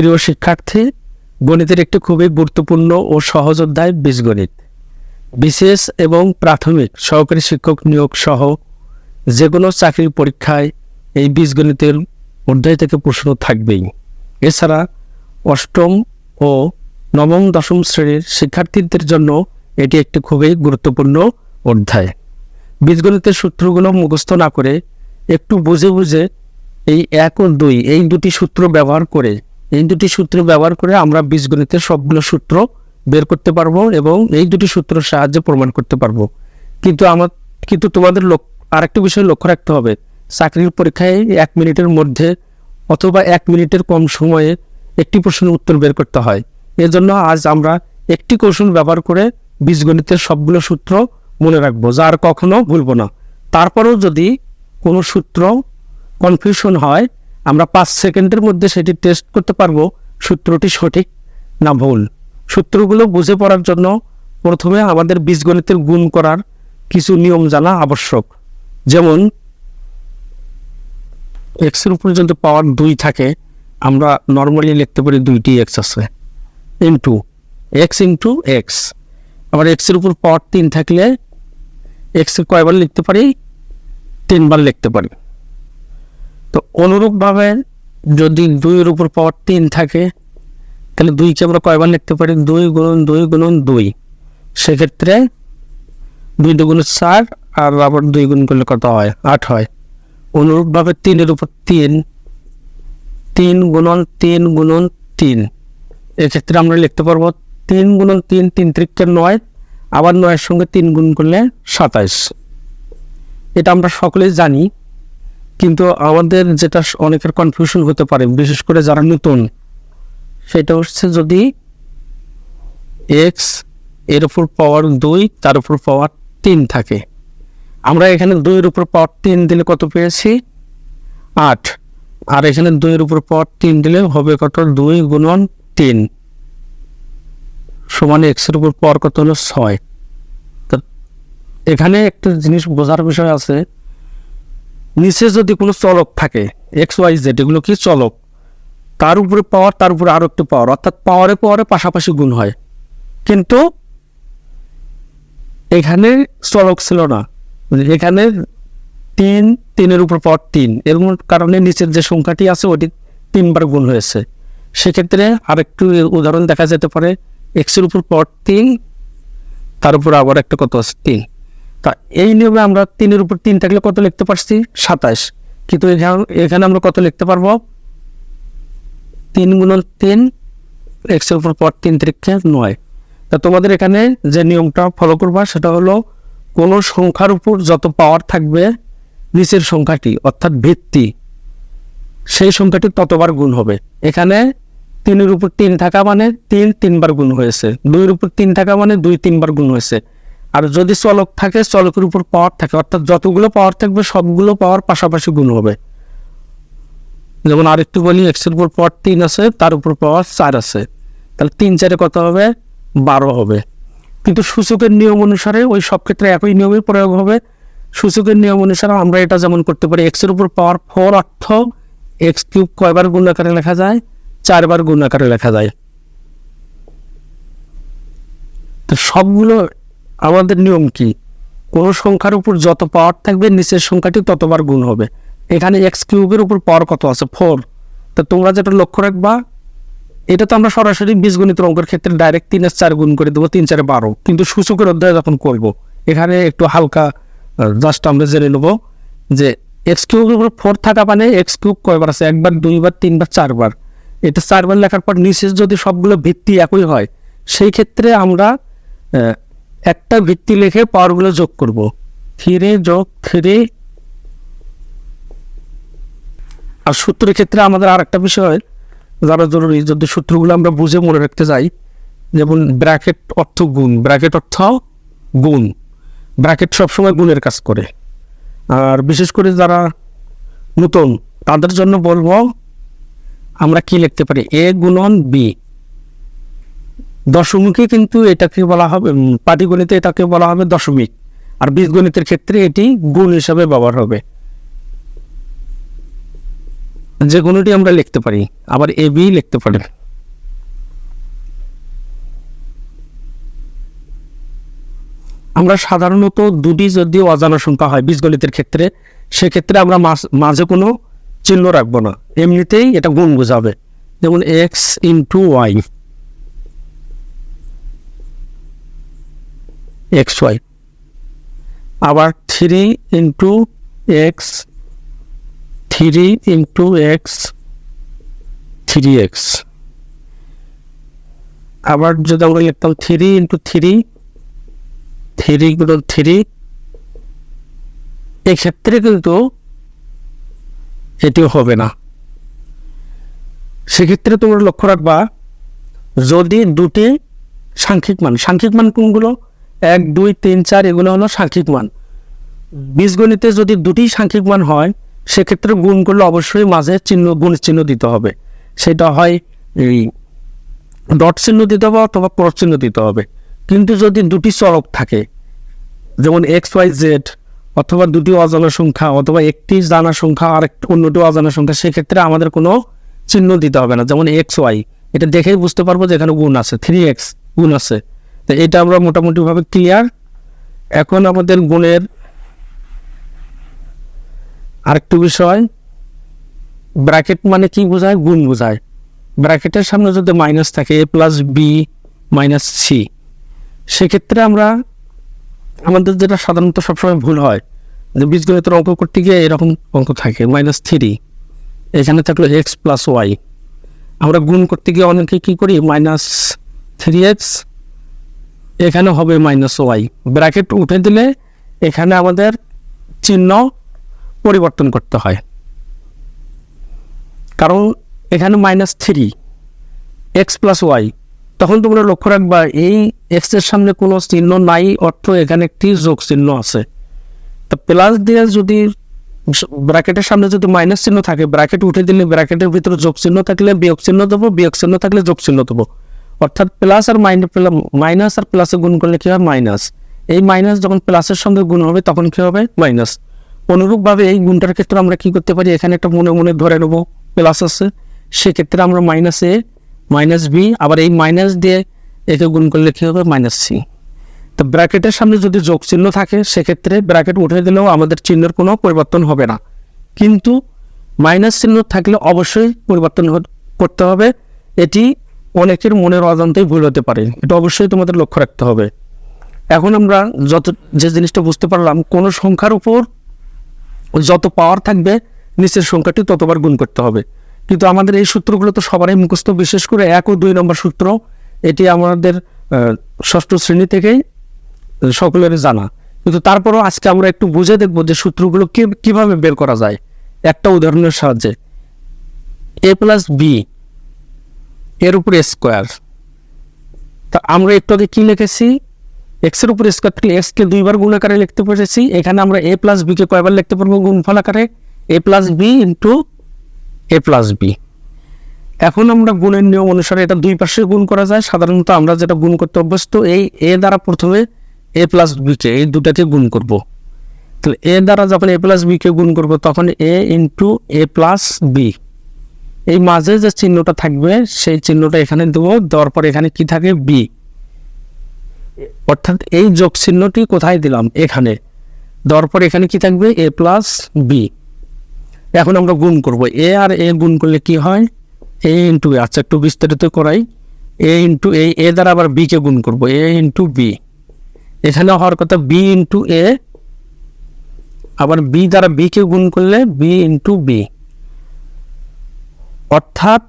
প্রিয় শিক্ষার্থী, গণিতের একটি খুবই গুরুত্বপূর্ণ ও সহজ অধ্যায় বীজগণিত। বিশেষ এবং প্রাথমিক সহকারী শিক্ষক নিয়োগ সহ যে কোনো চাকরির পরীক্ষায় এই বীজগণিতের অধ্যায় থেকে প্রশ্ন থাকবেই। এছাড়া অষ্টম ও নবম দশম শ্রেণির শিক্ষার্থীদের জন্য এটি একটি খুবই গুরুত্বপূর্ণ অধ্যায়। বীজগণিতের সূত্রগুলো মুখস্থ না করে একটু বুঝে বুঝে এই এক ও দুই, এই দুটি সূত্র ব্যবহার করে এই দুটি সূত্র ব্যবহার করে আমরা বীজগণিতের সবগুলো সূত্র বের করতে পারব এবং এই দুটি সূত্রের সাহায্যে প্রমাণ করতে পারব। কিন্তু আমার কিন্তু তোমাদের আরেকটি বিষয় লক্ষ্য রাখতে হবে। চাকরির পরীক্ষায় এক মিনিটের মধ্যে অথবা এক মিনিটের কম সময়ে একটি প্রশ্নের উত্তর বের করতে হয়। এজন্য আজ আমরা একটি কৌশল ব্যবহার করে বীজগণিতের সবগুলো সূত্র মনে রাখব যা আর কখনো ভুলবো না। তারপরেও যদি কোনো সূত্র কনফিউশন হয় আমরা পাঁচ সেকেন্ডের মধ্যে সেটি টেস্ট করতে পারব। সূত্রটি সঠিক না ভুল? সূত্রগুলো বুঝে পড়ার জন্য প্রথমে আমাদের বীজগণিতের গুণ করার কিছু নিয়ম জানা আবশ্যক। যেমন এক্সের উপর যদি পাওয়ার দুই থাকে, আমরা নর্মালি লিখতে পারি দুইটি এক্স আছে। ইন্টু এক্স ইন্টু এক্স আবার এক্সের উপর পাওয়ার তিন থাকলে এক্সের কয়বার লিখতে পারি? তিনবার লিখতে পারি। তো অনুরূপভাবে যদি দুইয়ের উপর পাওয়ার তিন থাকে, তাহলে দুইকে আমরা কয়বার লিখতে পারি? দুই গুণন দুই গুণন দুই। সেক্ষেত্রে দুই দুগুণ চার আর আবার দুই গুণ করলে কত হয়? আট হয়। অনুরূপভাবে তিনের উপর তিন তিন গুণন তিন গুণন তিন। এক্ষেত্রে আমরা লিখতে পারব তিন গুণন তিন তিন ত্রিককে নয়, আবার নয়ের সঙ্গে তিন গুণ করলে সাতাইশ। এটা আমরা সকলেই জানি। কিন্তু আমাদের যেটা অনেকের কনফিউশন হতে পারে, বিশেষ করে যারা নতুন। সেটা হচ্ছে যদি এক্সের উপর পাওয়ার দুই, তার উপর পাওয়ার তিন থাকে। আমরা এখানে দুইয়ের উপর পাওয়ার তিন দিলে কত পেয়েছি? আট। আর এখানে দুইয়ের উপর পাওয়ার তিন দিলে হবে কত? দুই গুণন তিন। সমান এক্সের উপর পাওয়ার কত হলো ছয়। তো এখানে একটা জিনিস বোঝার বিষয় আছে নিচে যদি কোনো চলক থাকে, এক্স ওয়াই জেড, এগুলো কি চলক? তার উপরে পাওয়ার তার উপরে আরও একটু পাওয়ার অর্থাৎ পাওয়ারে পাওয়ারে পাশাপাশি গুণ হয়। কিন্তু এখানে চলক ছিল না। এখানে তিন, তিনের উপর পাওয়ার তিন। এর কারণে নিচের যে সংখ্যাটি আছে, ওটি তিনবার গুণ হয়েছে। সেক্ষেত্রে আরেকটু উদাহরণ দেখা যেতে পারে, এক্সের উপর পাওয়ার তিন, তার উপর আবার একটা কত আছে? তিন। তা এই নিয়মে আমরা তিনের উপর তিন থাকলে কত লিখতে পারছি? সাতাশ। কিন্তু এখানে আমরা কত লিখতে পারব? তিন গুণন তিন এক্সের উপর পর তিন তিরিক্ষে নয়। তা তোমাদের এখানে যে নিয়মটা ফলো করবা সেটা হলো কোনো সংখ্যার উপর যত পাওয়ার থাকবে, নিচের সংখ্যাটি, অর্থাৎ ভিত্তি, সেই সংখ্যাটি ততবার গুণ হবে। এখানে তিনের উপর তিন থাকা মানে তিন তিনবার গুণ হয়েছে। দুইয়ের উপর তিন থাকা মানে দুই তিনবার গুণ হয়েছে। আর যদি চলক থাকে, চলকের উপর পাওয়ার থাকে, অর্থাৎ যতগুলো পাওয়ার থাকবে, সবগুলো পাওয়ার পাশাপাশি গুণ হবে। যেমন আরেকটু বলি এক্সের উপর পাওয়ার তিন আছে, তার উপর পাওয়ার চার আছে। তাহলে তিন চারে কত হবে? বারো হবে। কিন্তু সূচকের নিয়ম অনুসারে ওই সব ক্ষেত্রে একই নিয়মের প্রয়োগ হবে। সূচকের নিয়ম অনুসারে আমরা এটা যেমন করতে পারি এক্সের উপর পাওয়ার ফোর অর্থ এক্স কিউব কয়বার গুণ আকারে লেখা যায়? চারবার গুণ আকারে লেখা যায়। তো সবগুলো আমাদের নিয়ম কি? কোনো সংখ্যার উপর যত পাওয়ার থাকবে, নিচের সংখ্যাটি ততবার গুণ হবে। এখানে এক্স কিউবের উপর পাওয়ার কত আছে? ফোর তা তোমরা যেটা লক্ষ্য রাখবা, এটা তো আমরা সরাসরি বীজগণিত অঙ্কের ক্ষেত্রে ডাইরেক্ট তিনের চার গুণ করে দেবো, তিন চারে বারো। কিন্তু সূচকের অধ্যায় যখন করব, এখানে একটু হালকা জাস্ট আমরা জেনে নেব যে এক্স কিউবের উপর ফোর থাকা মানে এক্স কিউব কয়বার আছে? একবার, দুইবার, তিনবার, চারবার। এটা চারবার লেখার পর নিচে যদি সবগুলো ভিত্তি একই হয়, সেই ক্ষেত্রে আমরা একটা ভিত্তি লিখে পাওয়ারগুলো যোগ করব। থ্রি যোগ, থ্রি। আর সূত্রের ক্ষেত্রে আমাদের আর একটা বিষয়, যারা জরুরি, যদি সূত্রগুলো আমরা বুঝে মনে রাখতে যাই যেমন ব্র্যাকেট অর্থ গুণ, ব্র্যাকেট অর্থ গুণ। ব্র্যাকেট সবসময় গুণের কাজ করে। আর বিশেষ করে যারা নতুন, তাদের জন্য বলব, আমরা কি লিখতে পারি? এ গুণন বি। দশমিকে কিন্তু এটাকে বলা হবে পাটিগণিতে এটাকে বলা হবে দশমিক। আর বীজগণিতের ক্ষেত্রে এটি গুণ হিসাবে ব্যবহার হবে। যে কোনোটি আমরা লিখতে পারি, আবার এ, বি লিখতে পারি আমরা সাধারণত দুটি যদি অজানা সংখ্যা হয় বীজগণিতের ক্ষেত্রে, সেক্ষেত্রে আমরা মাঝে কোনো চিহ্ন রাখব না। এমনিতেই এটা গুণ বোঝাবে। যেমন X into Y. X Y আবার three into X three into X three X আবার যদি আমরা লিখতাম থ্রি ইন্টু থ্রি থ্রি গুলো থ্রি এক্ষেত্রে কিন্তু এটিও হবে না। সেক্ষেত্রে তোমরা লক্ষ্য রাখবা, যদি দুটি সাংখ্যিক মান সাংখ্যিক মান কোনগুলো? এক, দুই, তিন, চার, এগুলো হলো সাংখ্যিক মান। বীজগণিতে যদি দুটি সাংখ্যিক মান হয়, সেক্ষেত্রে গুণ করলে অবশ্যই মাঝে চিহ্ন, গুণ চিহ্ন দিতে হবে। সেটা হয় এই ডট চিহ্ন দিতে হবে অথবা ক্রস চিহ্ন দিতে হবে। কিন্তু যদি দুটি চরক থাকে, যেমন এক্স ওয়াই জেড অথবা দুটি অজানা সংখ্যা অথবা একটি জানা সংখ্যা আর অন্যটি অজানা সংখ্যা, সেক্ষেত্রে আমাদের কোনো চিহ্ন দিতে হবে না। যেমন এক্স ওয়াই এটা দেখেই বুঝতে পারব যে এখানে গুণ আছে থ্রি এক্স গুণ আছে। তো এটা আমরা মোটামুটিভাবে ক্লিয়ার এখন আমাদের গুণের আরেকটু বিষয়। ব্র্যাকেট মানে কি বোঝায়? গুণ বোঝায়। ব্র্যাকেটের সামনে যদি মাইনাস থাকে A plus B minus C সেক্ষেত্রে আমরা আমাদের যেটা সাধারণত সবসময় ভুল হয়, যে বীজগণিতের অঙ্ক করতে গিয়ে এরকম অঙ্ক থাকে মাইনাস থ্রি এখানে থাকল এক্স প্লাস ওয়াই আমরা গুণ করতে গিয়ে অনেকে কী করি? মাইনাস থ্রি এক্স এখানে হবে মাইনাস ওয়াই ব্র্যাকেট উঠে দিলে এখানে আমাদের চিহ্ন পরিবর্তন করতে হয়। কারণ এখানে minus three X plus Y তখন তোমরা লক্ষ্য রাখবা, এই এক্সের সামনে কোনো চিহ্ন নাই, অর্থ এখানে একটি যোগ চিহ্ন আছে। তো প্লাস দিয়ে যদি ব্র্যাকেটের সামনে যদি মাইনাস চিহ্ন থাকে ব্র্যাকেট উঠে দিলে ব্র্যাকেটের ভিতরে যোগ চিহ্ন থাকলে বিয়োগ চিহ্ন দেবো, বিয়োগ চিহ্ন থাকলে যোগ চিহ্ন দেবো। অর্থাৎ প্লাস আর মাইনাস আর প্লাসে গুণ করলে কি হয়? মাইনাস এই মাইনাস যখন প্লাসের সঙ্গে গুণ হবে, তখন কি হবে? মাইনাস অনুরূপভাবে এই গুণটার ক্ষেত্রে আমরা কি করতে পারি? এখানে একটা মনে মনে ধরে নেব প্লাস আছে। সেক্ষেত্রে আমরা মাইনাস এ মাইনাস বি আবার এই মাইনাস দিয়ে একে গুণ করলে কী হবে? মাইনাস সি তো ব্র্যাকেটের সামনে যদি যোগ চিহ্ন থাকে, সেক্ষেত্রে ব্র্যাকেট উঠে দিলেও আমাদের চিহ্নের কোনো পরিবর্তন হবে না। কিন্তু মাইনাস চিহ্ন থাকলে অবশ্যই পরিবর্তন করতে হবে। এটি অনেকের মনের অজান্তেই ভুল হতে পারে, এটা অবশ্যই তোমাদের লক্ষ্য রাখতে হবে। এখন আমরা যত, যে জিনিসটা বুঝতে পারলাম, কোনো সংখ্যার উপর যত পাওয়ার থাকবে, নিচের সংখ্যাটি ততবার গুণ করতে হবে। কিন্তু আমাদের এই সূত্রগুলো তো সবারই মুখস্থ, বিশেষ করে এক ও দুই নম্বর সূত্র, এটি আমাদের ষষ্ঠ শ্রেণি থেকেই সকলের জানা। কিন্তু তারপরও আজকে আমরা একটু বুঝে দেখব যে সূত্রগুলো কীভাবে বের করা যায়। একটা উদাহরণের সাহায্যে এ প্লাস বি এর উপর স্কোয়ার তা আমরা একটু আগে কি লিখেছি? এক্সের উপর স্কোয়ার থাকলে এক্স কে দুইবার গুণ আকারে লিখতে পেরেছি। এখানে আমরা এ প্লাস বি কে কয়বার লিখতে পারব গুণফল আকারে? A plus B into A plus B এখন আমরা গুণের নিয়ম অনুসারে এটা দুই পাশে গুণ করা যায়। সাধারণত আমরা যেটা গুণ করতে অভ্যস্ত, এই এ দ্বারা প্রথমে এ প্লাস বিকে এই দুটাকে গুণ করব। তাহলে এ দ্বারা যখন এ প্লাস বিকে গুণ করব, তখন A into A plus B এই মাঝে যে চিহ্নটা থাকবে, সেই চিহ্নটা এখানে দেবো। দেওয়ার পর এখানে কি থাকে? বি অর্থাৎ এই যোগ চিহ্নটি কোথায় দিলাম? এখানে। দেওয়ার পর এখানে কি থাকবে? এ প্লাস বি এখন আমরা গুণ করব। এ আর এ গুণ করলে কি হয়? এ ইন্টু এ আচ্ছা একটু বিস্তারিত করাই। এ ইন্টু এ এ দ্বারা আবার বি কে গুণ করব। এ ইন্টু বি এখানে হওয়ার কথা বি ইন্টু এ আবার বি দ্বারা বি কে গুণ করলে বি ইন্টু বি অর্থাৎ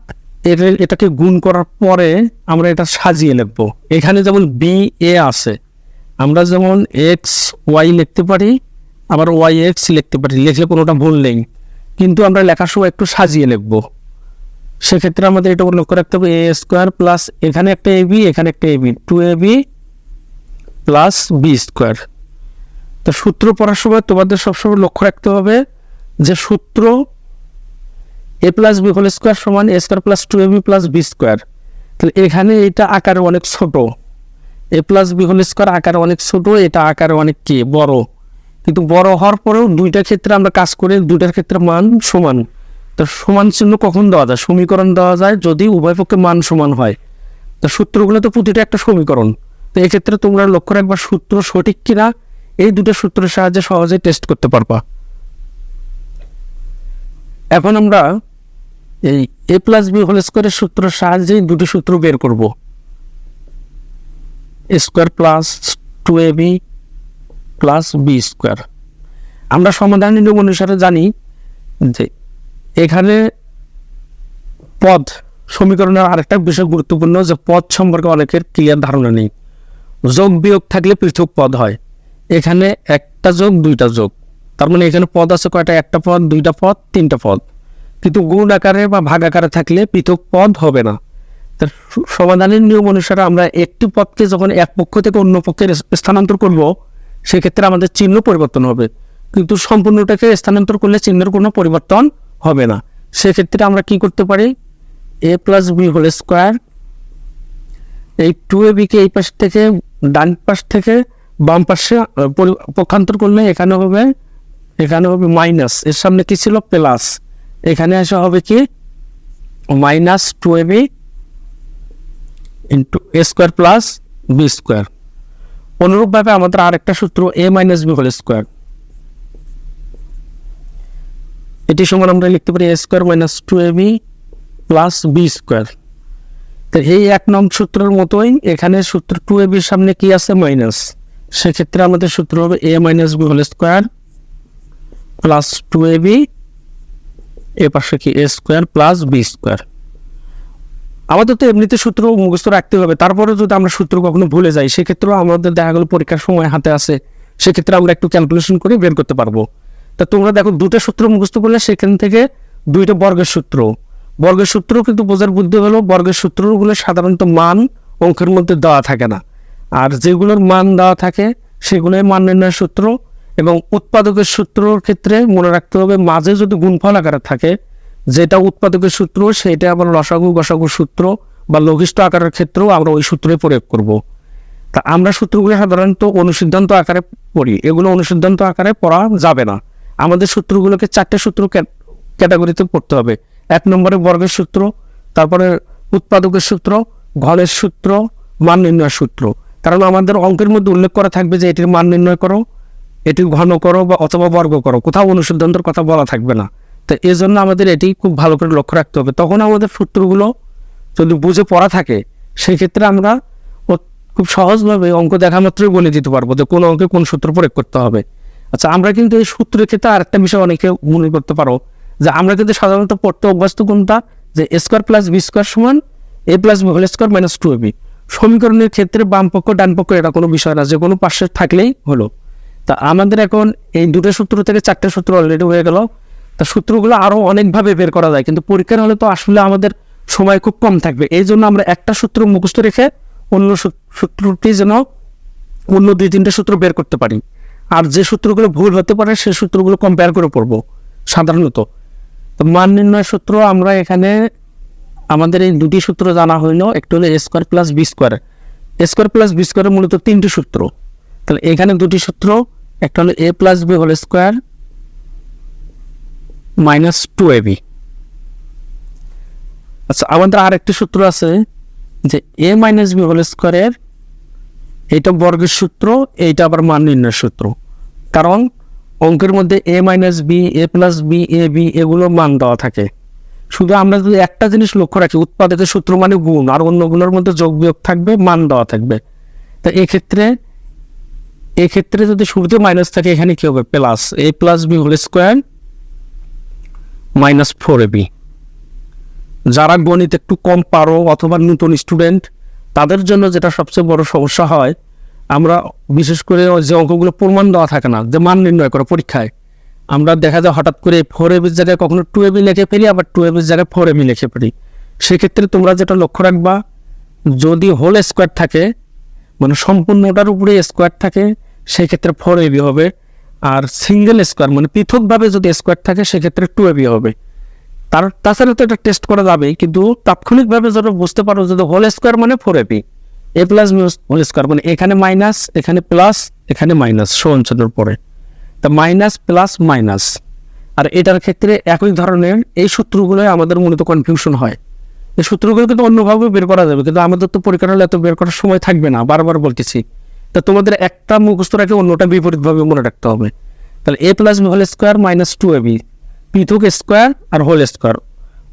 এর এটাকে গুণ করার পরে আমরা এটা সাজিয়ে লিখব। এখানে যেমন বি এ আছে, আমরা যেমন এক্স ওয়াই লিখতে পারি, আবার ওয়াই এক্স লিখতে পারি, লিখলে কোনোটা ভুল নেই। কিন্তু আমরা লেখার সময় একটু সাজিয়ে লিখব। সেক্ষেত্রে আমাদের এটা লক্ষ্য রাখতে হবে এ স্কোয়ার প্লাস এখানে একটা এ বি এখানে একটা A B two A B plus B square তো সূত্র পড়ার সময় তোমাদের সবসময় লক্ষ্য রাখতে হবে যে সূত্র A plus B whole square সমান A square plus two A B plus B square তাহলে এখানে এটা আকারে অনেক ছোট। A plus B whole square আকারে অনেক ছোট, এটা আকারে অনেক কি? বড়। কিন্তু বড় হওয়ার পরেও দুইটার ক্ষেত্রে আমরা কাজ করে, দুইটার ক্ষেত্রে মান সমান। তো সমান চিহ্ন কখন দেওয়া যায়? সমীকরণ দেওয়া যায় যদি উভয় পক্ষে মান সমান হয়। তো সূত্রগুলো তো প্রতিটা একটা সমীকরণ। তো এক্ষেত্রে তোমরা লক্ষ্য রাখবা, সূত্র সঠিক কিনা, এই দুটো সূত্রের সাহায্যে সহজেই টেস্ট করতে পারবা। এখন আমরা এই এ প্লাস বি হোল স্কোয়ারের সূত্রের সাহায্যে দুটি সূত্র বের করব। Square plus two a b plus b square আমরা সমাধান নিয়ম অনুসারে জানি যে এখানে পদ সমীকরণের আরেকটা বিষয় গুরুত্বপূর্ণ যে পদ সম্পর্কে অনেকের ক্লিয়ার ধারণা নেই। যোগ বিয়োগ থাকলে পৃথক পদ হয়। এখানে একটা যোগ, দুইটা যোগ। তার মানে এখানে পদ আছে কয়টা? একটা পদ, দুইটা পদ, তিনটা পদ। কিন্তু গুণ আকারে বা ভাগ আকারে থাকলে পৃথক পদ হবে না। তার সমাধানের নিয়ম অনুসারে আমরা একটি পদকে যখন এক পক্ষ থেকে অন্য পক্ষে স্থানান্তর করব, সেক্ষেত্রে আমাদের চিহ্ন পরিবর্তন হবে। কিন্তু সম্পূর্ণটাকে স্থানান্তর করলে চিহ্নের কোনো পরিবর্তন হবে না। সেক্ষেত্রে আমরা কি করতে পারি? A plus b whole square এই টু এ বিকে এই পাশ থেকে, ডান পাশ থেকে বাম পাশে পক্ষান্তর করলে এখানে হবে এখানে হবে মাইনাস এর সামনে কি ছিল? প্লাস এখানে আসা হবে কি? Minus two a b into a square plus b square অনুরূপভাবে আমাদের আরেকটা সূত্র a minus b whole square এটি সমান আমরা লিখতে পারি a square minus two a b plus b square তো এই এক নং সূত্রের মতোই এখানে সূত্র টু এ বির সামনে কি আছে? মাইনাস সেক্ষেত্রে আমাদের সূত্র হবে a minus b whole square plus two a b এ পাশে কি a square plus b square আমাদের তো এমনিতে সূত্র মুখস্থ রাখতে হবে তারপরে যদি আমরা সূত্র কখনো ভুলে যাই, সেক্ষেত্রেও আমাদের দেখা গেলো পরীক্ষার সময় হাতে আসে সেক্ষেত্রে আমরা একটু ক্যালকুলেশন করে বের করতে পারব। তা তোমরা দেখো দুটো সূত্র মুখস্থ করলে সেখান থেকে দুইটা বর্গের সূত্র। বর্গের সূত্র কিন্তু বোঝার বুদ্ধি হলো, বর্গের সূত্রগুলো সাধারণত মান অঙ্কের মধ্যে দেওয়া থাকে না। আর যেগুলোর মান দেওয়া থাকে, সেগুলোই মান নির্ণয়ের সূত্র। এবং উৎপাদকের সূত্রর ক্ষেত্রে মনে রাখতে হবে, মাঝে যদি গুণফল আকারে থাকে, যেটা উৎপাদকের সূত্র, সেটা আবার লসাগু গসাগু সূত্র বা লঘিষ্ঠ আকারের ক্ষেত্রেও আমরা ওই সূত্রে প্রয়োগ করব। তা আমরা সূত্রগুলি সাধারণত অনুসিদ্ধান্ত আকারে পড়ি। এগুলো অনুসিদ্ধান্ত আকারে পড়া যাবে না। আমাদের সূত্রগুলোকে চারটে সূত্র ক্যা- ক্যাটাগরিতে পড়তে হবে। এক নম্বরে বর্গের সূত্র, তারপরে উৎপাদকের সূত্র ঘনের সূত্র, মান নির্ণয়ের সূত্র। কারণ আমাদের অঙ্কের মধ্যে উল্লেখ করা থাকবে যে এটির মান নির্ণয় করো। এটি ঘন করো বা অথবা বর্গ করো, কোথাও অনুসিদ্ধান্তর কথা বলা থাকবে না। তো এই জন্য আমাদের এটি খুব ভালো করে লক্ষ্য রাখতে হবে। তখন আমাদের সূত্রগুলো যদি বুঝে পড়া থাকে সেই ক্ষেত্রে আমরা খুব সহজভাবে অঙ্ক দেখা মাত্রই বলে দিতে পারব যে কোন অঙ্কে কোন সূত্র প্রয়োগ করতে হবে। আচ্ছা আমরা কিন্তু এই সূত্রের ক্ষেত্রে আরেকটা বিষয় অনেকে মনে করতে পারো যে আমরা কিন্তু সাধারণত পড়তে অভ্যস্ত কোনটা? যে স্কোয়ার প্লাস বি স্কোয়ার সমান a plus b whole square minus two a b সমীকরণের ক্ষেত্রে বাম পক্ষ, ডান পক্ষ এটা কোনো বিষয় না যে কোনো পাশে থাকলেই হলো। তা আমাদের এখন এই দুটো সূত্র থেকে চারটে সূত্র অলরেডি হয়ে গেল। তা সূত্রগুলো আরও অনেকভাবে বের করা যায়, কিন্তু পরীক্ষার হলে তো আসলে আমাদের সময় খুব কম থাকবে। এই জন্য আমরা একটা সূত্র মুখস্থ রেখে অন্য সূত্রটি যেন অন্য দুই তিনটে সূত্র বের করতে পারি। আর যে সূত্রগুলো ভুল হতে পারে, সেই সূত্রগুলো কম্পেয়ার করে পড়ব, সাধারণত। তো মান নির্ণয় সূত্র আমরা এখানে আমাদের এই দুটি সূত্র জানা হইল, একটু হলো a square plus b square a square plus b স্কোয়ারের মূলত তিনটি সূত্র। তাহলে এখানে দুটি সূত্র একটা হলো a plus b whole square minus two a b আচ্ছা আমাদের আর একটি সূত্র আছে যে এ মাইনাস বি হোল স্কোয়ারের এইটা বর্গের সূত্র, এইটা আবার মান নির্ণয়ের সূত্র। কারণ অঙ্কের মধ্যে a minus b a plus b a b এগুলো মান দেওয়া থাকে। শুধু আমরা যদি একটা জিনিস লক্ষ্য রাখি উৎপাদকের সূত্র মানে গুণ, আর অন্যগুলোর মধ্যে যোগ বিয়োগ থাকবে, মান দেওয়া থাকবে। তা এক্ষেত্রে এক্ষেত্রে যদি শুরুতে মাইনাস থাকে, এখানে কি হবে? Plus a plus b whole square minus four b যারা গণিত একটু কম পারো অথবা নতুন স্টুডেন্ট তাদের জন্য যেটা সবচেয়ে বড় সমস্যা হয়, আমরা বিশেষ করে যে অঙ্কগুলো প্রমাণ দেওয়া থাকে না, যে মান নির্ণয় করো পরীক্ষায়। আমরা দেখা যায় হঠাৎ করে ফোর এবির জায়গায় কখনো টু এবি লিখে ফেলি, আবার টু এবির জায়গায় ফোর এবি লিখে ফেলি। সেক্ষেত্রে তোমরা যেটা লক্ষ্য রাখবা, যদি হোল স্কোয়ার থাকে মানে সম্পূর্ণটার উপরে স্কোয়ার থাকে সেক্ষেত্রে ফোর এবি হবে। আর সিঙ্গেল স্কোয়ার মানে পৃথকভাবে যদি স্কোয়ার থাকে, সেক্ষেত্রে টু এবি হবে। তার, তাছাড়া তো এটা টেস্ট করা যাবে কিন্তু তাৎক্ষণিকভাবে যেটা বুঝতে পারো যদি হোল স্কোয়ার মানে four a b a plus whole square মানে এখানে মাইনাস এখানে প্লাস এখানে মাইনাস সঞ্চনের পরে। তা মাইনাস প্লাস মাইনাস আর এটার ক্ষেত্রে একই ধরনের এই সূত্রগুলোই আমাদের মূলত কনফিউশন হয়। এই সূত্রগুলো কিন্তু অন্যভাবে বের করা যাবে, কিন্তু আমাদের তো পরীক্ষা হলে এত বের করার সময় থাকবে না, বারবার বলতেছি। তা তোমাদের একটা মুখস্থ রাখে অন্যটা বিপরীতভাবে মনে রাখতে হবে। তাহলে a plus b whole square minus two a b পৃথক স্কোয়ার আর হোল স্কোয়ার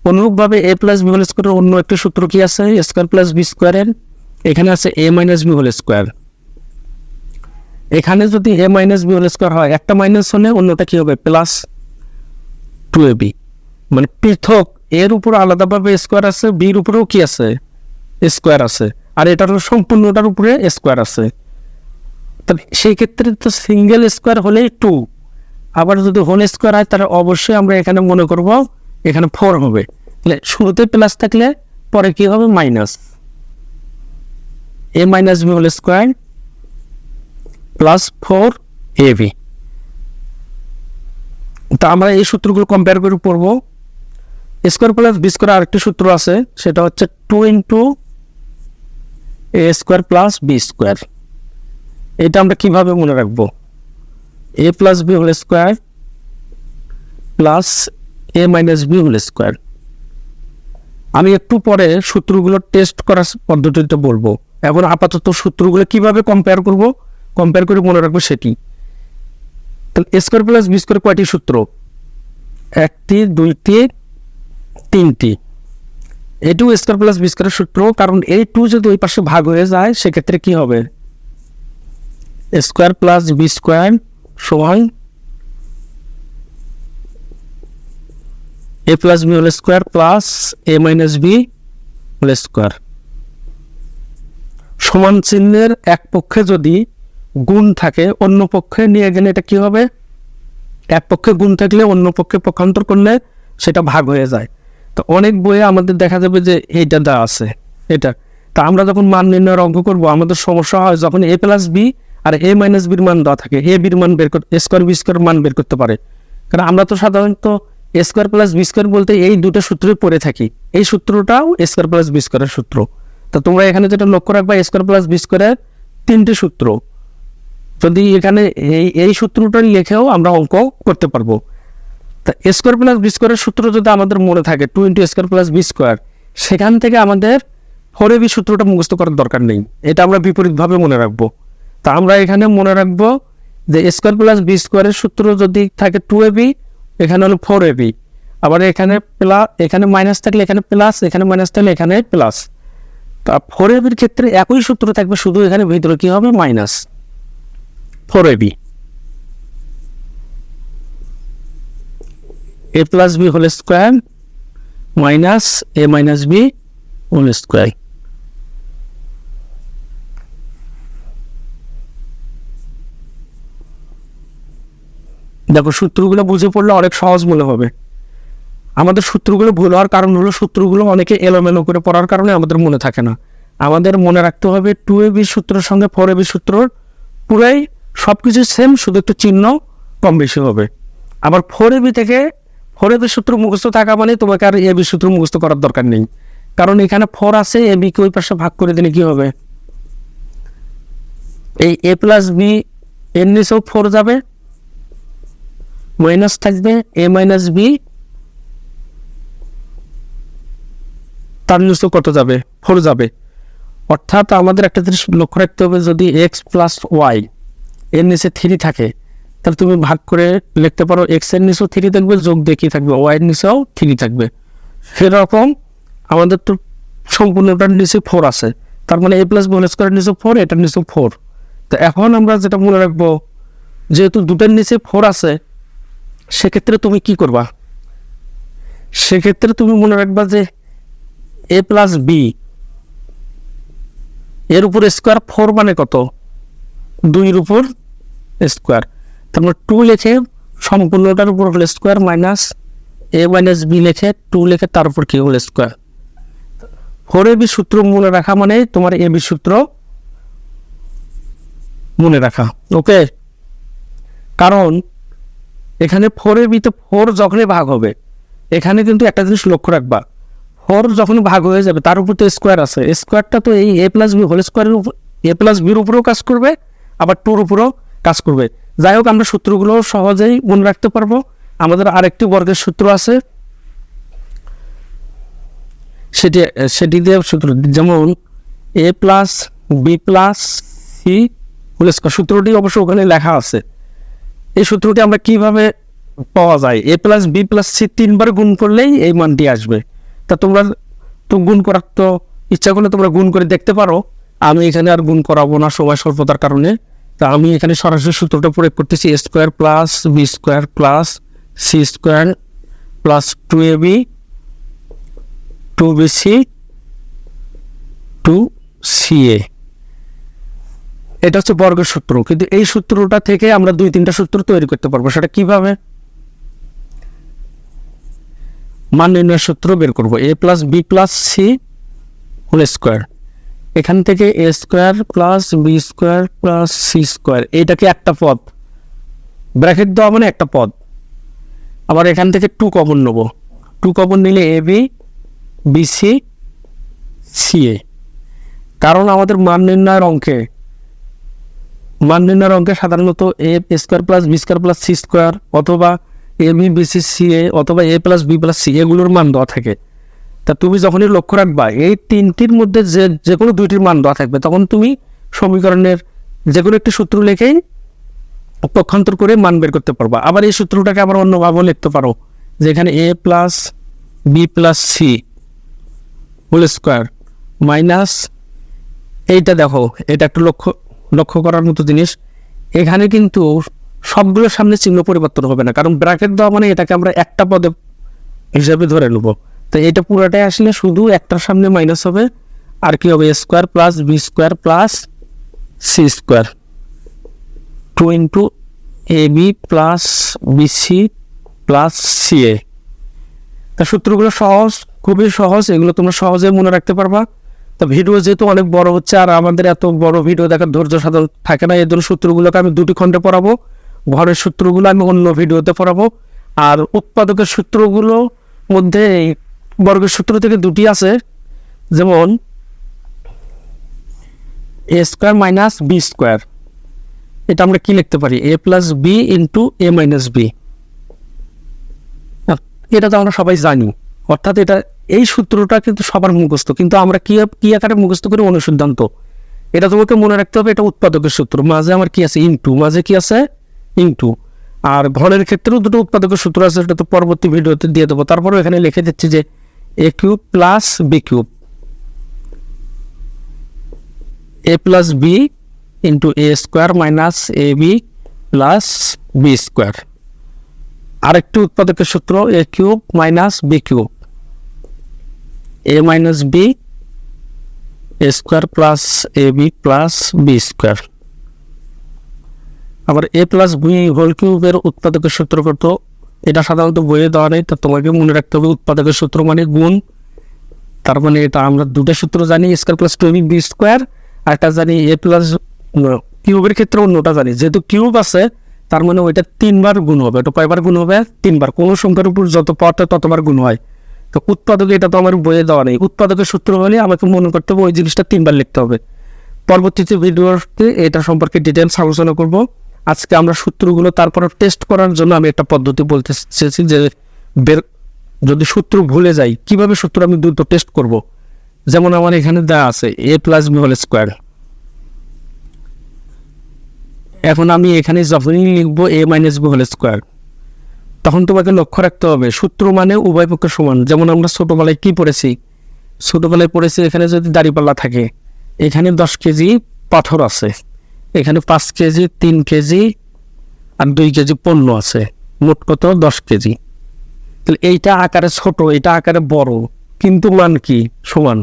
অনুরূপভাবে এ প্লাস বি হোল স্কোয়ারের অন্য একটি সূত্র কি আছে? স্কোয়ার প্লাস বি স্কোয়ারের এখানে আছে a minus b whole square এখানে যদি a minus b whole square হয়, একটা মাইনাস হলে অন্যটা কি হবে? প্লাস টু এ বি মানে পৃথক এর উপর আলাদাভাবে স্কোয়ার আছে বির উপরেও কি আছে? স্কোয়ার আছে। আর এটার সম্পূর্ণটার উপরে স্কোয়ার আছে। তবে সেই ক্ষেত্রে তো সিঙ্গেল স্কোয়ার হলেই টু আবার যদি হোল স্কোয়ার হয়, তাহলে অবশ্যই আমরা এখানে মনে করব এখানে ফোর হবে। তাহলে শুরুতে প্লাস থাকলে পরে কি হবে? Minus a minus b whole square plus four a b তা আমরা এই সূত্রগুলো কম্পেয়ার করে পড়ব। স্কোয়ার প্লাস বি স্কোয়ার আরেকটি সূত্র আছে, সেটা হচ্ছে two into a square plus b square এটা আমরা কীভাবে মনে রাখব? A plus b whole square plus a minus b whole square আমি একটু পরে সূত্রগুলো টেস্ট করার পদ্ধতিটা বলব। এখন আপাতত সূত্রগুলো কীভাবে কম্পেয়ার করব? কম্পেয়ার করে মনে রাখব সেটি। তাহলে স্কোয়ার প্লাস বি স্কোয়ার কয়টি সূত্র? একটি, দুইটি, তিনটি। A two square plus b স্কোয়ারের সূত্র, কারণ এই টু যদি ওই পাশে ভাগ হয়ে যায়, সেক্ষেত্রে কি হবে? স্কোয়ার প্লাস বি স্কোয়ার সমান a plus b whole square plus a minus b whole square. সমান চিহ্নের এক পক্ষে যদি গুণ থাকে, অন্য পক্ষে নিয়ে গেলে এটা কি হবে? এক পক্ষে গুণ থাকলে অন্য পক্ষে পক্ষান্তর করলে সেটা ভাগ হয়ে যায়। তো অনেক বইয়ে আমাদের দেখা যাবে যে এইটা দেওয়া আছে, এটা। তা আমরা যখন মান নির্ণয়ের অঙ্ক করব, আমাদের সমস্যা হয় যখন এ প্লাস বি আর এ মাইনাস বির মান দেওয়া থাকে। এ বির মান বের করতে স্কোয়ার বি স্কোয়ার মান বের করতে পারে। কারণ আমরা তো সাধারণত স্কোয়ার প্লাস বি স্কোয়ার বলতে এই দুটো সূত্রে পড়ে থাকি। এই সূত্রটাও স্কোয়ার প্লাস বি স্কোয়ারের সূত্র। তা তোমরা এখানে যেটা লক্ষ্য রাখবা স্কোয়ার প্লাস বি স্কোয়ারের তিনটি সূত্র। যদি এখানে এই এই সূত্রটা লিখেও আমরা অঙ্ক করতে পারব। তা স্কোয়ার প্লাস বি স্কোয়ারের সূত্র যদি আমাদের মনে থাকে two into square plus b square সেখান থেকে আমাদের ফোর বি সূত্রটা মুখস্থ করার দরকার নেই। এটা আমরা বিপরীতভাবে মনে রাখব। তা আমরা এখানে মনে রাখব যে স্কোয়ার প্লাস বি স্কোয়ারের সূত্র যদি থাকে টু এ বি এখানে হলো ফোর এ বি আবার এখানে প্লাস এখানে মাইনাস থাকলে এখানে প্লাস এখানে মাইনাস থাকলে এখানে প্লাস তা ফোর এ বির ক্ষেত্রে একই সূত্র থাকবে, শুধু এখানে ভিতরে কি হবে? Minus four a b a plus b whole square minus a minus b whole square দেখো সূত্রগুলো বুঝে পড়লে অনেক সহজ মনে হবে। আমাদের সূত্রগুলো ভুল হওয়ার কারণ হলো সূত্রগুলো অনেকে এলোমেলো করে পড়ার কারণে আমাদের মনে থাকে না। আমাদের মনে রাখতে হবে টু এ বি সূত্রের সঙ্গে ফোর এ বি সূত্রর পুরাই সব কিছু সেম শুধু একটু চিহ্ন কম বেশি হবে। আবার ফোর এ বি থেকে ফোর এ বি সূত্র মুখস্থ থাকা মানে তোমাকে আর এ বি সূত্র মুখস্থ করার দরকার নেই। কারণ এখানে ফোর আছে, এ বিকে ওই পাশে ভাগ করে দিলে কি হবে? এই এ প্লাস বি, এর নিচেও ফোর যাবে। মাইনাস থাকবে, এ মাইনাস বি, তার নিচেও কত যাবে? ফোর যাবে। অর্থাৎ আমাদের একটা জিনিস লক্ষ্য রাখতে হবে, যদি এক্স প্লাস ওয়াই এর নিচে থ্রি থাকে, তাহলে তুমি ভাগ করে লিখতে পারো এক্সের নিচেও থ্রি থাকবে, যোগ দিয়ে থাকবে? ওয়াই এর নিচেও থ্রি থাকবে। সেরকম আমাদের তো সম্পূর্ণটার নিচে ফোর আছে। তার মানে এ প্লাস বি হোল স্কোয়ারের নিচে ফোর এটার নিচে ফোর তো এখন আমরা যেটা মনে রাখব, যেহেতু দুটার নিচে ফোর আছে সেক্ষেত্রে তুমি কি করবা? সেক্ষেত্রে তুমি মনে রাখবা যে এ প্লাস বি এর উপর স্কোয়ার ফোর মানে কত? দুইয়ের উপর স্কোয়ার তারপর টু লেখে সম্পূর্ণটার উপর হল square minus a minus b লেখে টু লেখে তার উপর কি হল স্কোয়ার ফোর এ বি সূত্র মনে রাখা মানে তোমার এ বি সূত্র মনে রাখা। ওকে কারণ এখানে ফোর এর বিতে ফোর যখনই ভাগ হবে, এখানে কিন্তু একটা জিনিস লক্ষ্য রাখবা। ফোর যখন ভাগ হয়ে যাবে, তার উপর তো স্কোয়ার আছে। স্কোয়ারটা তো এই এ প্লাস বি হোল স্কোয়ারের উপর, এ প্লাস বির উপরেও কাজ করবে, আবার টুর উপরেও কাজ করবে। যাই হোক, আমরা সূত্রগুলো সহজেই মনে রাখতে পারব। আমাদের আরেকটি বর্গের সূত্র আছে। সেটি সেটি দিয়ে সূত্র, যেমন a plus b plus c whole square, সূত্রটি অবশ্য ওখানে লেখা আছে। এই সূত্রটি আমরা কীভাবে পাওয়া যায়? A plus b plus c তিনবার গুণ করলেই এই মানটি আসবে। তা তোমরা তো গুণ করার তো ইচ্ছা করলে তোমরা গুণ করে দেখতে পারো। আমি এখানে আর গুণ করাবো না সময় স্বল্পতার কারণে। তা আমি এখানে সরাসরি সূত্রটা প্রয়োগ করতেছি a square plus b square plus c square plus two a b two b c two c a এটা হচ্ছে বর্গের সূত্র, কিন্তু এই সূত্রটা থেকে আমরা দুই তিনটা সূত্র তৈরি করতে পারব, সেটা কীভাবে? মান নির্ণয়ের সূত্র বের করব a plus b plus c whole square এখান থেকে a square plus b square plus c square এইটাকে একটা পদ। ব্র্যাকেট দেওয়া মানে একটা পদ। আবার এখান থেকে টু কমন নেব। টু কমন নিলে a b b c c a কারণ আমাদের মান নির্ণয়ের অঙ্কে মান নির্ণয়ের অঙ্কে সাধারণত a square plus b square plus c square অথবা a, b b, c c, a অথবা a plus b plus c, এগুলোর মান দেওয়া থাকে। তা তুমি যখনই লক্ষ্য রাখবা, এই তিনটির মধ্যে যে যে কোনো দুইটির মান দেওয়া থাকবে, তখন তুমি সমীকরণের যে কোনো একটি সূত্র লেখেই পক্ষান্তর করে মান বের করতে পারবা। আবার এই সূত্রটাকে আবার অন্যভাবেও লিখতে পারো, যেখানে a plus b plus c whole square minus এইটা দেখো, এটা একটু লক্ষ্য লক্ষ্য করার মতো জিনিস, এখানে কিন্তু সবগুলোর সামনে চিহ্ন পরিবর্তন হবে না। কারণ ব্র্যাকেট দেওয়া মানে এটাকে আমরা একটা পদে হিসাবে ধরে নেব। তো এটা পুরোটাই আসলে শুধু একটার সামনে মাইনাস হবে, আর কি হবে? Square plus b square plus c square two into a b plus b c plus c a তা সূত্রগুলো সহজ, খুবই সহজ, এগুলো তোমরা সহজে মনে রাখতে পারবা। তা ভিডিও যেহেতু অনেক বড় হচ্ছে আর আমাদের এত বড় ভিডিও দেখার ধৈর্য সাধারণ থাকে না ধরনের সূত্রগুলোকে আমি দুটি খণ্ডে পড়াবো। ঘরের সূত্রগুলো আমি অন্য ভিডিওতে পড়াবো। আর উৎপাদকের সূত্রগুলো মধ্যে বর্গের সূত্র থেকে দুটি আছে। যেমন a square minus b square এটা আমরা কি লিখতে পারি? A plus b into a minus b এটা তো আমরা সবাই জানি। অর্থাৎ এটা, এই সূত্রটা কিন্তু সবার মুখস্থ। কিন্তু আমরা কি কি আকারে মুখস্থ করি? অনুসিদ্ধান্ত। এটা তোমাকে মনে রাখতে হবে, এটা উৎপাদকের সূত্র। মাঝে আমার কি আছে? ইনটু। মাঝে কি আছে? ইনটু। আর ঘরের ক্ষেত্রেও দুটো উৎপাদকের সূত্র আছে, সেটা তো পরবর্তী ভিডিওতে দিয়ে দেবো। তারপরেও এখানে লিখে দিচ্ছি যে a cube plus b cube a plus b into a square minus a b plus b square আরেকটি উৎপাদকের সূত্র a cube minus b cube a minus b square plus a b plus b square আবার a plus B whole কিউবের উৎপাদকের সূত্র কত? এটা সাধারণত বইয়ে দেওয়া নেই, তা তোমাকে মনে রাখতে হবে উৎপাদকের সূত্র মানে গুণ। তার মানে এটা আমরা দুটো সূত্র জানি square plus two b square আর একটা জানি এ প্লাস কিউবের ক্ষেত্রে অন্যটা জানি। যেহেতু কিউব আছে, তার মানে ওইটা তিনবার গুণ হবে, ওটা কয়বার গুণ হবে? তিনবার। কোনো সংখ্যার উপর যত পথ ততবার গুণ হয়। তো উৎপাদক এটা তো আমার বইয়ে দেওয়া নেই। উৎপাদকের সূত্র হলে আমাকে মনে করতে হবে ওই জিনিসটা তিনবার লিখতে হবে। পরবর্তীতে ভিডিওতে এটা সম্পর্কে ডিটেলস আলোচনা করব। আজকে আমরা সূত্রগুলো তারপর টেস্ট করার জন্য আমি একটা পদ্ধতি বলতে চেয়েছি যে বের যদি সূত্র ভুলে যাই, কীভাবে সূত্র আমি দ্রুত টেস্ট করব? যেমন আমার এখানে দেওয়া আছে a plus b whole square এখন আমি এখানে যখনই লিখব a minus b whole square তখন তোমাকে লক্ষ্য রাখতে হবে, সূত্র মানে উভয় পক্ষের সমান। যেমন আমরা ছোটোবেলায় কি পড়েছি? ছোটোবেলায় পড়েছি এখানে যদি দাড়িপাল্লা থাকে, এখানে দশ কেজি পাথর আছে, এখানে পাঁচ কেজি, তিন কেজি আর দুই কেজি পণ্য আছে, মোট কত? দশ কেজি। তাহলে এইটা আকারে ছোট এটা আকারে বড়, কিন্তু মান কি? সমান।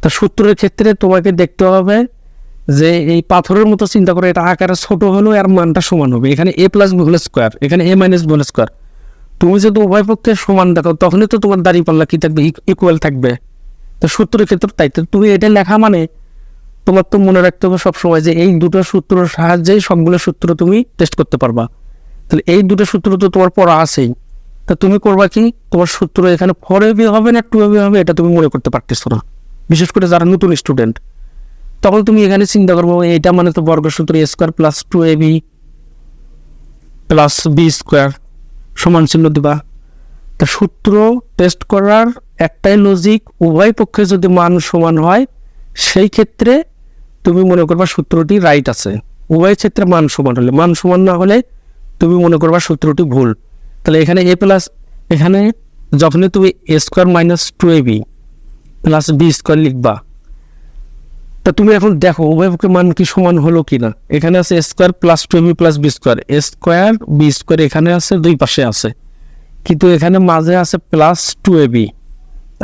তা সূত্রের ক্ষেত্রে তোমাকে দেখতে হবে যে এই পাথরের মতো চিন্তা করে, এটা আকারে ছোট হলেও এর মানটা সমান হবে। এখানে a plus b whole square এখানে a minus b whole square তুমি যদি উভয় পক্ষে সমান দেখো, তখনই তো তোমার দাঁড়িয়ে পাল্লা কি থাকবে? ইকুয়াল থাকবে। তো সূত্রের ক্ষেত্রে তাই তো তুমি এটা লেখা মানে তোমার তো মনে রাখতে হবে সবসময় যে এই দুটো সূত্রের সাহায্যেই সবগুলো সূত্র তুমি টেস্ট করতে পারবা। তাহলে এই দুটো সূত্র তো তোমার পড়া আছেই। তা তুমি করবা কি? তোমার সূত্র এখানে ফোর এবি হবে না টু এবি হবে? এটা তুমি মনে করতে পারতেছো না। বিশেষ করে যারা নতুন স্টুডেন্ট তখন তুমি এখানে চিন্তা করব এটা মানে তো বর্গ সূত্র a square plus two a b plus b square সমান চিহ্ন দিবা। তা সূত্র টেস্ট করার একটাই লজিক উভয় পক্ষে যদি মান সমান হয়, সেই ক্ষেত্রে তুমি মনে করবা সূত্রটি রাইট আছে। উভয় ক্ষেত্রে মান সমান হলে, মান সমান না হলে তুমি মনে করবা সূত্রটি ভুল। তাহলে এখানে এ প্লাস এখানে যখনই তুমি a square minus two a b plus b square লিখবা তা তুমি এখন দেখো উভয় পক্ষের মান কি সমান হলো কি না এখানে আছে square plus two b plus b square a square b square এখানে আছে, দুই পাশে আছে। কিন্তু এখানে মাঝে আছে প্লাস টু এ বি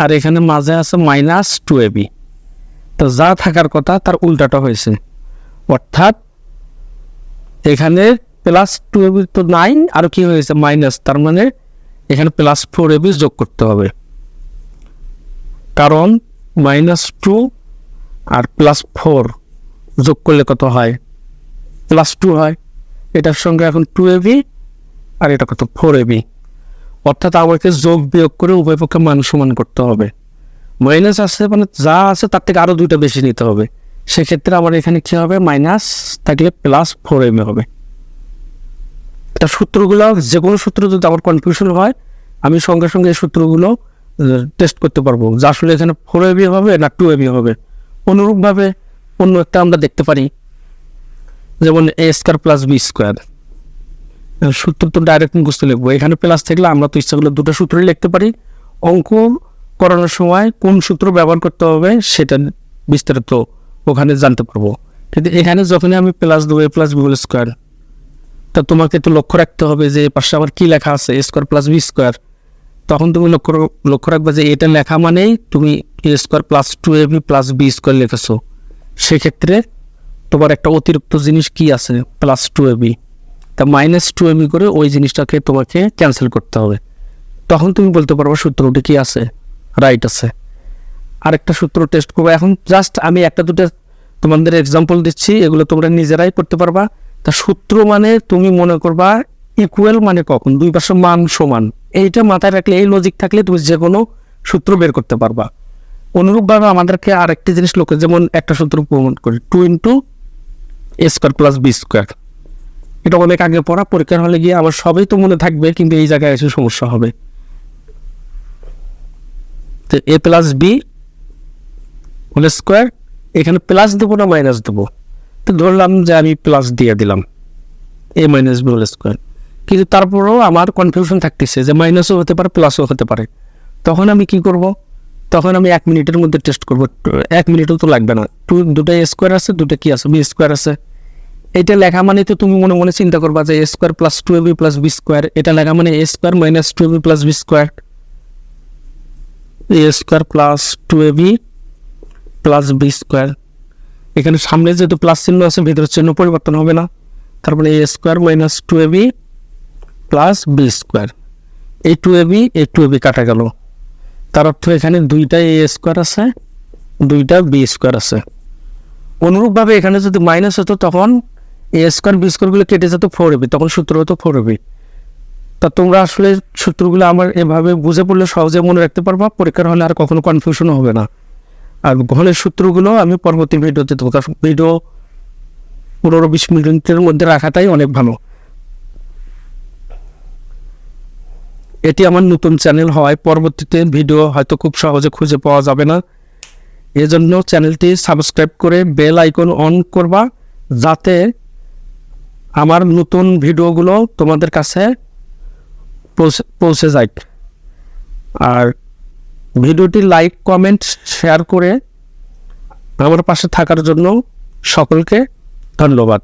আর এখানে মাঝে আছে মাইনাস টু এ বি তো যা থাকার কথা তার উল্টাটা হয়েছে। অর্থাৎ এখানে প্লাস টু এবি তো নাইন আর কি হয়েছে? মাইনাস তার মানে এখানে প্লাস ফোর এবি যোগ করতে হবে। কারণ মাইনাস টু আর প্লাস ফোর যোগ করলে কত হয়? প্লাস টু হয়। এটার সঙ্গে এখন টু এবি আর এটা কত? ফোর এবি অর্থাৎ আমাকে যোগ বিয়োগ করে উভয় পক্ষে মান সমান করতে হবে। মাইনাস আছে মানে যা আছে তার থেকে আরও দুইটা বেশি নিতে হবে। সেক্ষেত্রে আমার এখানে কী হবে? মাইনাস থাকলে প্লাস ফোর এম হবে। তা সূত্রগুলো যে কোনো সূত্র যদি আমার কনফিউশন হয়, আমি সঙ্গে সঙ্গে এই সূত্রগুলো টেস্ট করতে পারব। যে আসলে এখানে ফোর এবি হবে না টু এবি হবে। অনুরূপভাবে অন্য একটা আমরা দেখতে পারি। যেমন a square plus b square সূত্র তো ডাইরেক্ট মুখস্থ লিখব। এখানে প্লাস থাকলে আমরা তো ইচ্ছা করলে দুটো সূত্রই লিখতে পারি। অঙ্ক করানোর সময় কোন সূত্র ব্যবহার করতে হবে সেটা বিস্তারিত ওখানে জানতে পারব। কিন্তু এখানে যখনই আমি প্লাস দেবো a plus b whole square তা তোমাকে তো লক্ষ্য রাখতে হবে যে পাশে আবার কী লেখা আছে? A square plus b square তখন তুমি লক্ষ্য লক্ষ্য রাখবে যে এটা লেখা মানেই তুমি a square plus two a b plus b square লিখেছো। সেক্ষেত্রে তোমার একটা অতিরিক্ত জিনিস কি আছে? প্লাস টু এ বি তা মাইনাস টু এম করে ওই জিনিসটাকে তোমাকে ক্যান্সেল করতে হবে। তখন তুমি বলতে পারব সূত্রটি কি আছে? রাইট আছে। আরেকটা সূত্র টেস্ট করব। এখন জাস্ট আমি একটা দুটো তোমাদের এক্সাম্পল দিচ্ছি, এগুলো তোমরা নিজেরাই করতে পারবা। তা সূত্র মানে তুমি মনে করবা ইকুয়াল মানে কখন? দুই পাশের মান সমান। এইটা মাথায় রাখলে, এই লজিক থাকলে তুমি যে কোনো সূত্র বের করতে পারবা। অনুরূপভাবে আমাদেরকে আরেকটি জিনিস লোকে যেমন একটা সূত্র প্রমাণ করি two into a square plus b square এটা অনেক আগে পড়া, পরীক্ষার হলে গিয়ে আমার সবই তো মনে থাকবে, কিন্তু এই জায়গায় এসে সমস্যা হবে। তো a plus b whole square এখানে প্লাস দেবো না মাইনাস দেবো? তো ধরলাম যে আমি প্লাস দিয়ে দিলাম a minus b whole square কিন্তু তারপরেও আমার কনফিউশন থাকতেছে যে মাইনাসও হতে পারে প্লাসও হতে পারে। তখন আমি কি করব? তখন আমি এক মিনিটের মধ্যে টেস্ট করব। এক মিনিটও তো লাগবে না। টু দুটো স্কোয়ার আছে, দুটো কি আছে? বি স্কোয়ার আছে। এটা লেখা মানে তো তুমি মনে মনে চিন্তা করবা যে square plus two b plus b square এটা লেখা মানে a square minus two b plus b square a square plus two a b plus b square এখানে সামনে যেহেতু প্লাস চিহ্ন আছে, ভিতরের চিহ্ন পরিবর্তন হবে না। তারপরে a square minus two a b plus b square. A two a b, a two a b কাটা গেল। তার অর্থ এখানে দুইটা এ স্কোয়ার আছে, দুইটা বি স্কোয়ার আছে। অনুরূপভাবে এখানে যদি মাইনাস হতো তখন এ স্কোয়ার, বি স্কোয়ারগুলো কেটে যেত ফোর এবি তখন সূত্র হতো ফোর এবি তা তোমরা আসলে সূত্রগুলো আমার এভাবে বুঝে পড়লে সহজে মনে রাখতে পারবা, পরীক্ষার হলে আর কখনো কনফিউশন হবে না। আর ঘনের সূত্রগুলো আমি পরবর্তী ভিডিওতে কারণ ভিডিও পনেরো বিশ মিনিটের মধ্যে রাখাটাই অনেক ভালো। এটি আমার নতুন চ্যানেল হওয়ায় পরবর্তীতে ভিডিও হয়তো খুব সহজে খুঁজে পাওয়া যাবে না। এজন্য চ্যানেলটি সাবস্ক্রাইব করে বেল আইকন অন করবা, যাতে আমার নতুন ভিডিওগুলো তোমাদের কাছে পৌঁছে- যায়। আর ভিডিওটি লাইক, কমেন্ট, শেয়ার করে আমার পাশে থাকার জন্য সকলকে ধন্যবাদ।